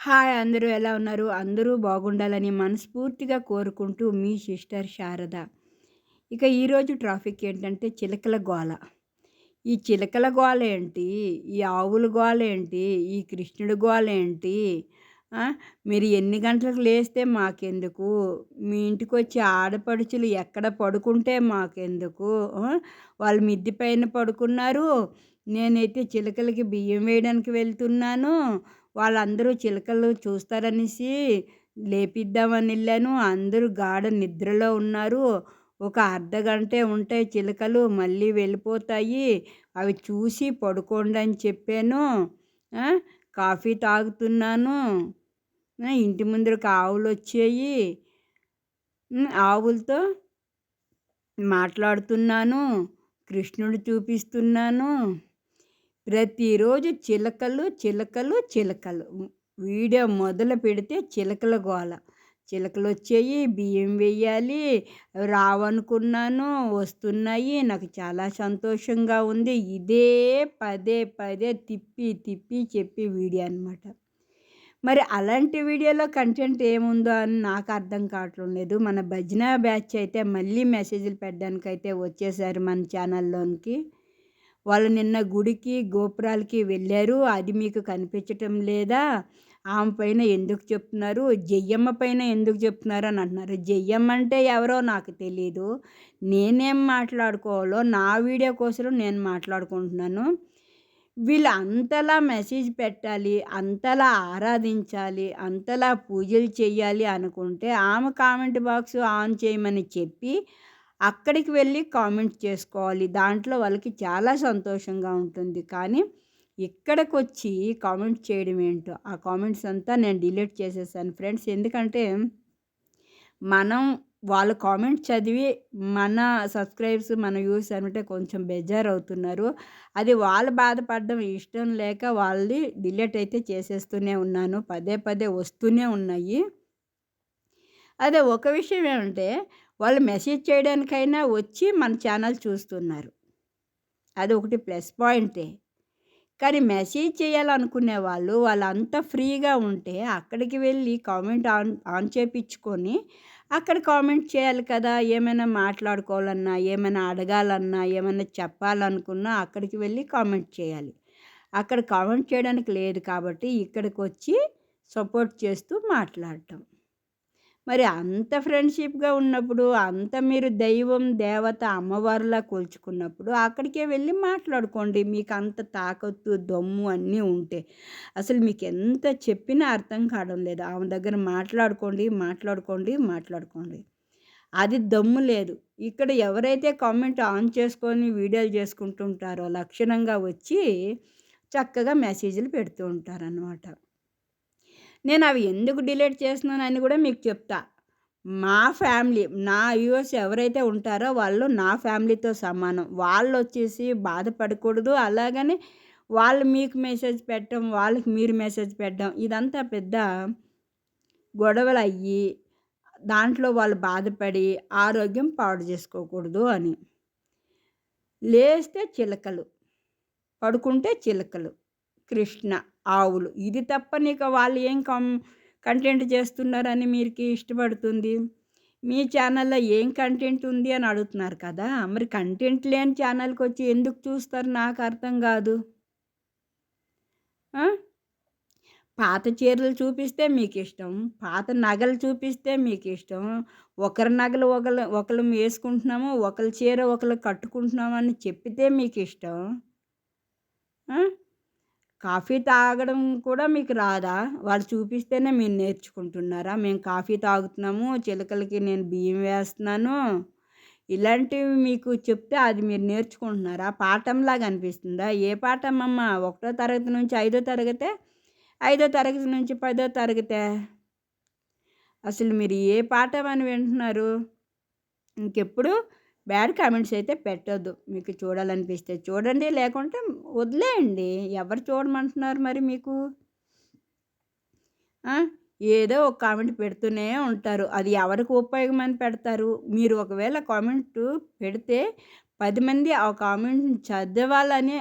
Hi అందరూ ఎలా ఉన్నారు? అందరూ బాగుండాలని మనస్ఫూర్తిగా కోరుకుంటూ మీ సిస్టర్ శారద. ఇక ఈరోజు ట్రాఫిక్ ఏంటంటే చిలకల గోల. ఈ చిలకల గోలేంటి? ఈ ఆవుల గోలేంటి? ఈ కృష్ణుడి గోల ఏంటి మీరు ఎన్ని గంటలకు లేస్తే మాకెందుకు? మీ ఇంటికొచ్చే ఆడపడుచులు ఎక్కడ పడుకుంటే మాకెందుకు? వాళ్ళు మిద్ది పైన పడుకున్నారు. నేనైతే చిలకలకి బియ్యం వేయడానికి వెళ్తున్నాను. వాళ్ళందరూ చిలకలు చూస్తారనేసి లేపిద్దామని వెళ్ళాను. అందరూ గాఢ నిద్రలో ఉన్నారు. ఒక అర్ధగంటే ఉంటాయి చిలకలు. మళ్ళీ వెళ్ళిపోతాయి. అవి చూసి పడుకోండి అని చెప్పాను. కాఫీ తాగుతున్నాను. ఇంటి ముందరకు ఆవులు వచ్చాయి ఆవులతో మాట్లాడుతున్నాను. కృష్ణుడు చూపిస్తున్నాను. ప్రతిరోజు చిలకలు, చిలకలు, చిలకలు. వీడియో మొదలు పెడితే చిలకల గోల. చిలకలొచ్చాయి. బియ్యం వెయ్యాలి. రావనుకున్నాను. వస్తున్నాయి. నాకు చాలా సంతోషంగా ఉంది. ఇదే పదే పదే తిప్పి తిప్పి చెప్పి వీడియో అనమాట. మరి అలాంటి వీడియోలో కంటెంట్ ఏముందో అని నాకు అర్థం కావట్లేదు లేదు. మన భజన బ్యాచ్ అయితే మళ్ళీ మెసేజ్‌లు పెట్టడానికైతే వచ్చేసారు మన ఛానల్‌లోనికి. వాళ్ళు నిన్న గుడికి, గోపురాలకి వెళ్ళారు అది మీకు కనిపించటం లేదా? ఆమె పైన ఎందుకు చెప్తున్నారు? జెయ్యమ్మ పైన ఎందుకు చెప్తున్నారు అని అంటున్నారు. జయ్యమ్మ అంటే ఎవరో నాకు తెలియదు నేనేం మాట్లాడుకోవాలో నా వీడియో కోసం నేను మాట్లాడుకుంటున్నాను. వీళ్ళు అంతలా మెసేజ్ పెట్టాలి, అంతలా ఆరాధించాలి, అంతలా పూజలు చేయాలి అనుకుంటే ఆమె కామెంట్ బాక్స్ ఆన్ చేయమని చెప్పి అక్కడికి వెళ్ళి కామెంట్ చేసుకోవాలి. దాంట్లో వాళ్ళకి చాలా సంతోషంగా ఉంటుంది. కానీ ఇక్కడికొచ్చి కామెంట్ చేయడం ఏంటో. ఆ కామెంట్స్ అంతా నేను డిలీట్ చేసేసాను ఫ్రెండ్స్. ఎందుకంటే మనం వాళ్ళ కామెంట్ చదివి మన సబ్స్క్రైబ్స్ మన వ్యూవర్స్ అంటే కొంచెం బెజారవుతున్నారు. అది వాళ్ళు బాధపడడం ఇష్టం లేక వాళ్ళది డిలీట్ అయితే చేసేస్తూనే ఉన్నాను. పదే పదే వస్తూనే ఉన్నాయి. అదే ఒక విషయం ఏమంటే వాళ్ళు మెసేజ్ చేయడానికైనా వచ్చి మన ఛానల్ చూస్తున్నారు. అది ఒకటి ప్లస్ పాయింటే. కానీ మెసేజ్ చేయాలనుకునే వాళ్ళు వాళ్ళంతా ఫ్రీగా ఉంటే అక్కడికి వెళ్ళి కామెంట్ ఆన్ ఆన్ చేపించుకొని అక్కడ కామెంట్ చేయాలి కదా! ఏమైనా మాట్లాడుకోవాలన్నా, ఏమైనా అడగాలన్నా, ఏమైనా చెప్పాలనుకున్నా అక్కడికి వెళ్ళి కామెంట్ చేయాలి. అక్కడ కామెంట్ చేయడానికి లేదు కాబట్టి ఇక్కడికి వచ్చి సపోర్ట్ చేస్తూ మాట్లాడటం. మరి అంత ఫ్రెండ్‌షిప్‌గా ఉన్నప్పుడు, అంత మీరు దైవం, దేవత, అమ్మవారులా కొలుచుకున్నప్పుడు అక్కడికే వెళ్ళి మాట్లాడుకోండి. మీకు అంత తాకత్తు, దమ్ము అన్నీ ఉంటే. అసలు మీకు ఎంత చెప్పినా అర్థం కావడం లేదు. ఆమె దగ్గర మాట్లాడుకోండి, మాట్లాడుకోండి, మాట్లాడుకోండి. అది దమ్ము లేదు. ఇక్కడ ఎవరైతే కామెంట్ ఆన్ చేసుకొని వీడియోలు చేసుకుంటుంటారో లక్షణంగా వచ్చి చక్కగా మెసేజ్‌లు పెడుతూ ఉంటారనమాట. నేను అవి ఎందుకు డిలీట్ చేస్తున్నానని కూడా మీకు చెప్తా. మా ఫ్యామిలీ నా వ్యూవర్స్ ఎవరైతే ఉంటారో వాళ్ళు నా ఫ్యామిలీతో సమానం. వాళ్ళు వచ్చేసి బాధపడకూడదు. అలాగని వాళ్ళు మీకు మెసేజ్ పెట్టడం, వాళ్ళకి మీరు మెసేజ్ పెట్టడం ఇదంతా పెద్ద గొడవలు అయ్యి దాంట్లో వాళ్ళు బాధపడి ఆరోగ్యం పాడు చేసుకోకూడదు అని. లేస్తే చిలకలు, పడుకుంటే చిలకలు, కృష్ణ, ఆవులు. ఇది తప్ప నీకు వాళ్ళు ఏం కం కంటెంట్ చేస్తున్నారని మీరికి ఇష్టపడుతుంది. మీ ఛానల్‌లో ఏం కంటెంట్ ఉంది అని అడుగుతున్నారు కదా! మరి కంటెంట్ లేని ఛానల్కి వచ్చి ఎందుకు చూస్తారు నాకు అర్థం కాదు. పాత చీరలు చూపిస్తే మీకు ఇష్టం పాత నగలు చూపిస్తే మీకు ఇష్టం ఒకరి నగలు ఒకరు ఒకళ్ళం వేసుకుంటున్నాము. ఒకరి చీర ఒకరు కట్టుకుంటున్నామని చెప్పితే మీకు ఇష్టం కాఫీ తాగడం కూడా మీకు రాదా? వాళ్ళు చూపిస్తేనే మీరు నేర్చుకుంటున్నారా? మేము కాఫీ తాగుతున్నాము. చిలకలకి నేను బియ్యం వేస్తున్నాను. ఇలాంటివి మీకు చెప్తే అది మీరు నేర్చుకుంటున్నారా? పాఠంలాగా అనిపిస్తుందా? ఏ పాఠం అమ్మ? ఒకటో తరగతి నుంచి ఐదో తరగతే? ఐదో తరగతి నుంచి పదో తరగతే అసలు మీరు ఏ పాఠం అని వింటున్నారు? ఇంకెప్పుడు బ్యాడ్ కామెంట్స్ అయితే పెట్టొద్దు. మీకు చూడాలనిపిస్తే చూడండి. లేకుంటే వదిలేయండి. ఎవరు చూడమంటున్నారు మరి మీకు? ఏదో ఒక కామెంట్ పెడుతూనే ఉంటారు. అది ఎవరికి ఉపయోగమని పెడతారు? మీరు ఒకవేళ కామెంట్ పెడితే పది మంది ఆ కామెంట్‌ని చదవాలని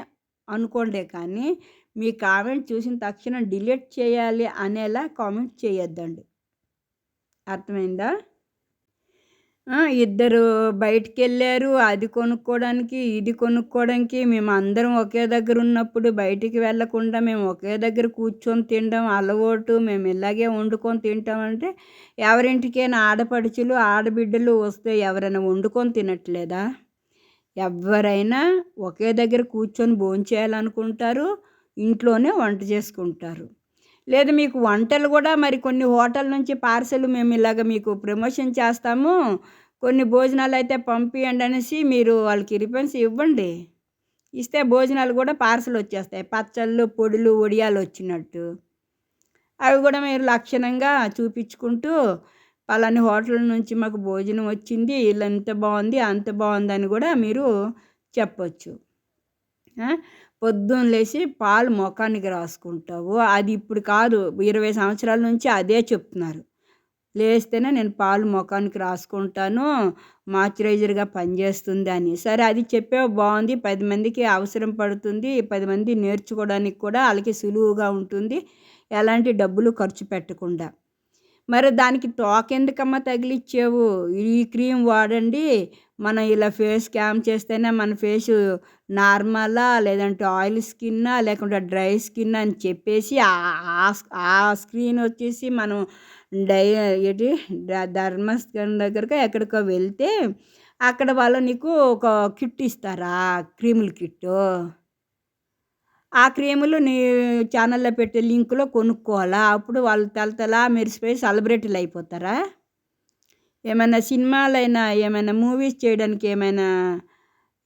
అనుకోండి కానీ, మీ కామెంట్ చూసిన తక్షణం డిలీట్ చేయాలి అనేలా కామెంట్ చేయొద్దండి అర్థమైందా ఇద్దరు బయటికి వెళ్ళారు అది కొనుక్కోవడానికి ఇది కొనుక్కోవడానికి మేము అందరం ఒకే దగ్గర ఉన్నప్పుడు బయటికి వెళ్ళకుండా మేము ఒకే దగ్గర కూర్చొని తినడం అలవాటు. మేము ఇలాగే వండుకొని తింటామంటే ఎవరింటికైనా ఆడపడుచులు ఆడబిడ్డలు వస్తే ఎవరైనా వండుకొని తినట్లేదా? ఎవరైనా ఒకే దగ్గర కూర్చొని భోంచేయాలనుకుంటారు ఇంట్లోనే వంట చేసుకుంటారు. లేదు మీకు వంటలు కూడా మరి కొన్ని హోటల్ నుంచి పార్సెల్ మేము ఇలాగ మీకు ప్రమోషన్ చేస్తాము. కొన్ని భోజనాలు అయితే పంపియండి అనేసి మీరు వాళ్ళకి రిఫరెన్స్ ఇవ్వండి. ఇస్తే భోజనాలు కూడా పార్సల్ వచ్చేస్తాయి. పచ్చళ్ళు పొడులు ఒడియాలు వచ్చినట్టు. అవి కూడా మీరు లక్షణంగా చూపించుకుంటూ పలాని హోటల్ నుంచి మాకు భోజనం వచ్చింది వీళ్ళు ఎంత బాగుంది అంత బాగుందని కూడా మీరు చెప్పొచ్చు. పొద్దున్న లేచి పాలు ముఖానికి రాసుకుంటావు. అది ఇప్పుడు కాదు ఇరవై సంవత్సరాల నుంచి అదే చెప్తున్నారు. లేస్తేనే నేను పాలు ముఖానికి రాసుకుంటాను మాయిశ్చరైజర్గా పనిచేస్తుంది అని. సరే అది చెప్పే బాగుంది. పది మందికి అవసరం పడుతుంది. పది మంది నేర్చుకోవడానికి కూడా వాళ్ళకి సులువుగా ఉంటుంది. ఎలాంటి డబ్బులు ఖర్చు పెట్టకుండా. మరి దానికి తోకెందుకమ్మా తగిలిచ్చావు? ఈ క్రీమ్ వాడండి. మనం ఇలా ఫేస్ క్యామ్ చేస్తేనే మన ఫేస్ నార్మలా లేదంటే ఆయిల్ స్కిన్నా లేకుంటే డ్రై స్కిన్ అని చెప్పేసి ఆ స్క్రీన్ వచ్చేసి మనం డై ఏంటి ధర్మస్కన్ దగ్గరకు ఎక్కడికో వెళ్తే అక్కడ వాళ్ళు నీకు ఒక కిట్ ఇస్తారా? క్రీముల కిట్టు. ఆ క్రీములు నీ ఛానల్లో పెట్టే లింకులో కొనుక్కోవాలా? అప్పుడు వాళ్ళు తల తల మెరిసిపోయి సెలబ్రిటీలు అయిపోతారా? ఏమైనా సినిమాలైనా ఏమైనా మూవీస్ చేయడానికి ఏమైనా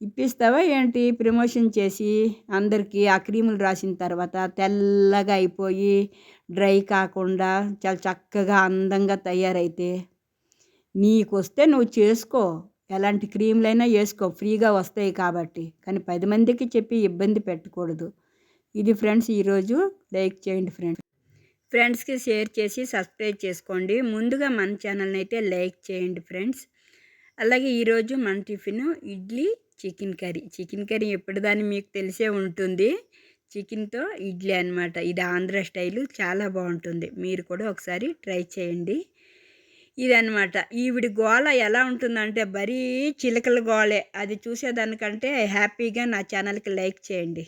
ఇప్పిస్తావా ఏంటి? ప్రమోషన్ చేసి అందరికీ ఆ క్రీములు రాసిన తర్వాత తెల్లగా అయిపోయి డ్రై కాకుండా చాలా చక్కగా అందంగా తయారైతే నీకు వస్తే నువ్వు చేసుకో. ఎలాంటి క్రీములైనా వేసుకో. ఫ్రీగా వస్తాయి కాబట్టి. కానీ పది మందికి చెప్పి ఇబ్బంది పెట్టకూడదు. ఇది ఫ్రెండ్స్ ఈరోజు లైక్ చేయండి ఫ్రెండ్స్. ఫ్రెండ్స్కి షేర్ చేసి సబ్స్క్రైబ్ చేసుకోండి. ముందుగా మన ఛానల్ని అయితే లైక్ చేయండి ఫ్రెండ్స్. అలాగే ఈరోజు మన tiffin idli chicken curry. Chicken curry ఎప్పటిదాన్ని మీకు తెలిసే ఉంటుంది. చికెన్తో ఇడ్లీ అనమాట ఇది ఆంధ్ర స్టైలు. చాలా బాగుంటుంది. మీరు కూడా ఒకసారి ట్రై చేయండి. ఇదనమాట ఈవిడి గోళ ఎలా ఉంటుందంటే బరీ చిలకల గోళే అది చూసేదానికంటే హ్యాపీగా నా ఛానల్కి లైక్ చేయండి.